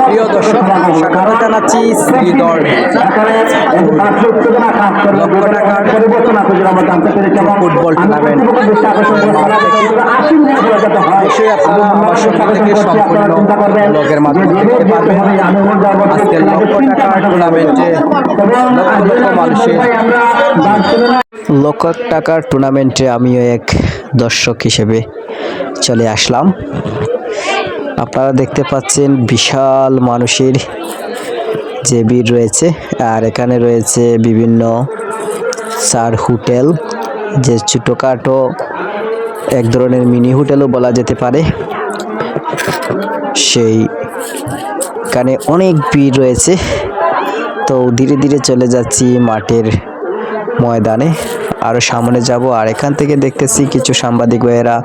প্রিয় দর্শক স্বাগত জানাচ্ছি শ্রীধর লক্ষ টাকার ফুটবল টুর্নামেন্ট অবশ্যই আপনারা আমার থেকে সম্পূর্ণ ব্লগের মাধ্যমে দেখতে পারবেন আজকের লক্ষ টাকার টুর্নামেন্টে লক্ষ লক্ষ মানুষের লক্ষ টাকার টুর্নামেন্টে আমিও এক দর্শক হিসেবে চলে আসলাম। আপনারা দেখতে পাচ্ছেন বিশাল মানুষের যে ভিড় রয়েছে। আর এখানে রয়েছে বিভিন্ন সার হোটেল, যে ছোটোখাটো এক ধরনের মিনি হোটেলও বলা যেতে পারে। সেই এখানে অনেক ভিড় রয়েছে। তো ধীরে ধীরে চলে যাচ্ছি মাঠের ময়দানে। আরও সামনে যাব। আর এখান থেকে দেখতেছি কিছু সাংবাদিক ভাইয়েরা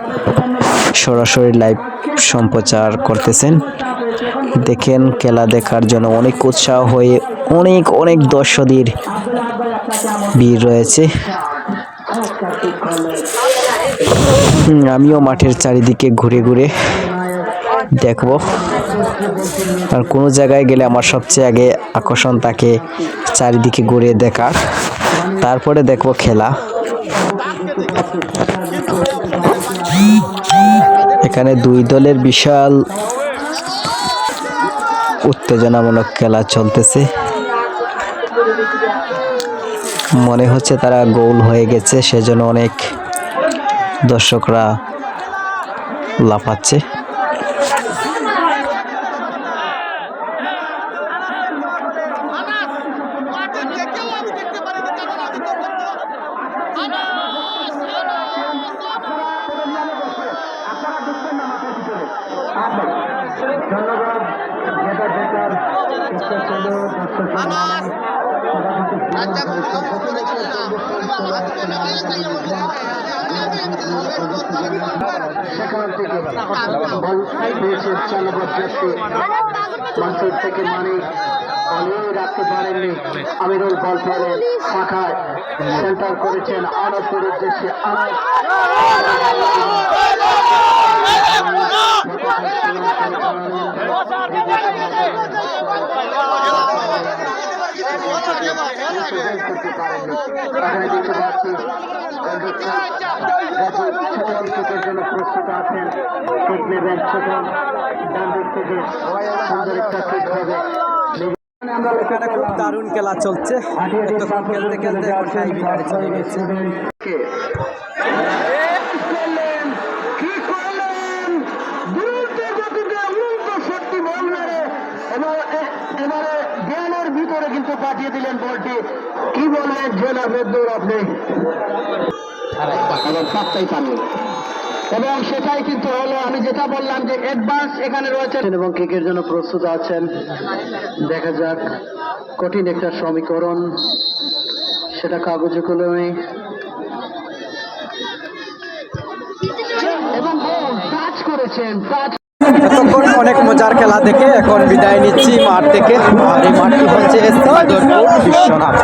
সরাসরি লাইভ সম্প্রচার করতেছেন। দেখেন, খেলা দেখার জন্য অনেক উৎসাহ হয়ে অনেক অনেক দর্শকদের ভিড় রয়েছে। আমিও মাঠের চারিদিকে ঘুরে ঘুরে দেখব। আর কোনো জায়গায় গেলে আমার সবচেয়ে আগে আকর্ষণ তাকে চারিদিকে ঘুরে দেখার। তারপরে দেখব খেলা। এখানে দুই দলের বিশাল উত্তেজনামূলক খেলা চলতেছে। মনে হচ্ছে তারা গোল হয়ে গেছে, সেজন্য অনেক দর্শকরা লাফাচ্ছে মাঠে থেকেও আমি দেখতে পারিনি কারণ আমি তো বলতে আনাস আনাস থেকে পেয়েছে রাখতে পারেননি আমিরুল বল ফেলে পাখায় সেন্টার করেছেন আনসের উদ্দেশ্যে দেখতে পাচ্ছি ছোটন কিকের জন্য প্রস্তুত সুন্দর একটা কিক হবে এখানে খুব দারুণ খেলা চলছে খেলতে খেলতে এখন চলে গেছে? এবার দেয়ালের ভিতরে কিন্তু পাঠিয়ে দিলেন বলটি। কি বলবেন জেলা বেদ্দুর আপনি এবং সেটাই কিন্তু হলো, আমি যেটা বললাম যে অ্যাডভান্স এখানে রয়েছেন এবং কিকের জন্য প্রস্তুত আছেন, দেখা যাক, কঠিন একটা সমীকরণ, সেটা কাগজে কলমে। এবং টাচ করেছেন, টাচ। এতক্ষণ অনেক মজার খেলা দেখে এখন বিদায় নিচ্ছি মাঠ থেকে। আর এই মাঠটি হচ্ছে বিশ্বনাথ